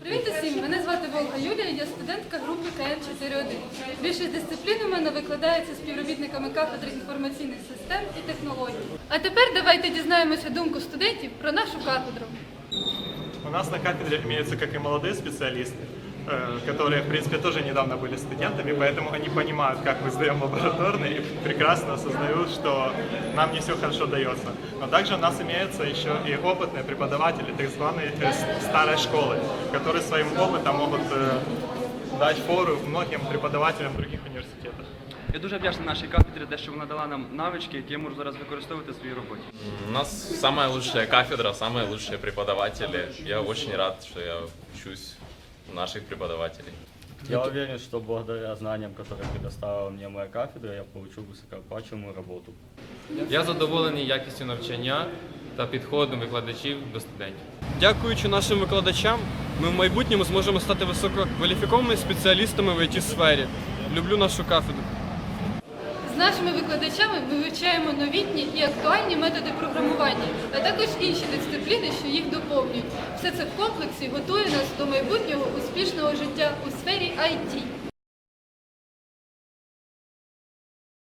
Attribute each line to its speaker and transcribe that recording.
Speaker 1: Привіт усім! Мене звати Волга Юлія, я студентка групи КН-41. Більшість дисциплін у мене викладається співробітниками кафедри інформаційних систем і технологій. А тепер давайте дізнаємося думку студентів про нашу кафедру.
Speaker 2: У нас на кафедре имеются как и молодые специалисты, э, которые, в принципе, тоже недавно были студентами, поэтому они понимают, как мы сдаем лабораторные и прекрасно осознают, что нам не все хорошо дается. Но также у нас имеются еще и опытные преподаватели, так званые э, с- старой школы, которые своим опытом могут э, дать фору многим преподавателям в других университетах.
Speaker 3: Я дуже вдячний нашій кафедрі, де що вона дала нам навички, які я можу зараз використовувати в своїй роботі.
Speaker 4: У нас самая лучшая кафедра, самые лучшие преподаватели. Я очень рад, что я учусь у наших преподавателей.
Speaker 5: Я уверен, что благодаря знаниям, которые предоставила мне моя кафедра, я получу высокооплачиваемую работу.
Speaker 6: Я задоволений якістю навчання та підходом викладачів до студентів.
Speaker 7: Дякуючи нашим викладачам, ми в майбутньому зможемо стати висококваліфікованими спеціалістами в it сфері. Люблю нашу кафедру.
Speaker 1: З нашими викладачами ми вивчаємо новітні і актуальні методи програмування, а також інші дисципліни, що їх доповнюють. Все це в комплексі готує нас до майбутнього успішного життя у сфері IT.